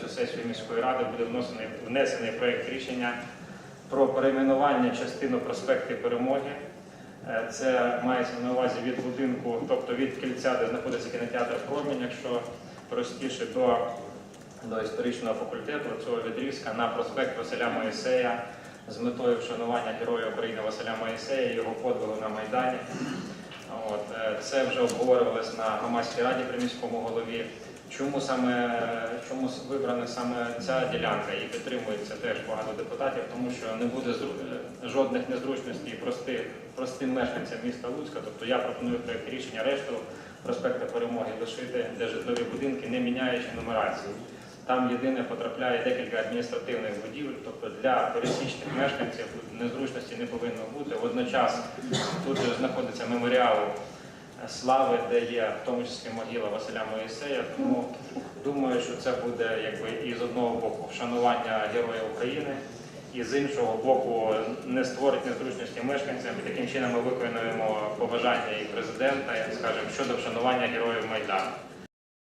цю сесію міської ради буде внесений, внесений проєкт рішення про перейменування частини проспекти Перемоги. Е, Це мається на увазі від будинку, тобто від кільця, де знаходиться кінотеатр Промінь, якщо простіше, до, до історичного факультету цього відрізка на проспект Василя Моїсея з метою вшанування Героя України Василя Моїсея, його подвигу на Майдані. От, е, це вже обговорювалось на громадській раді при міському голові. Чому саме чому вибрана саме ця ділянка і підтримується теж багато депутатів, тому що не буде жодних незручностей простих, простим мешканцям міста Луцька. Тобто я пропоную проєкт рішення решту проспекту Перемоги лишити, де житлові будинки, не міняючи нумерацію. Там єдине потрапляє декілька адміністративних будівель, тобто для пересічних мешканців незручності не повинно бути. Водночас тут знаходиться меморіал слави, де є в тому числі могила Василя Моїсея. Тому думаю, що це буде якби і з одного боку вшанування Героя України, і з іншого боку не створить незручності мешканцям. І таким чином ми виконуємо побажання і президента, і скажемо, щодо вшанування героїв Майдану.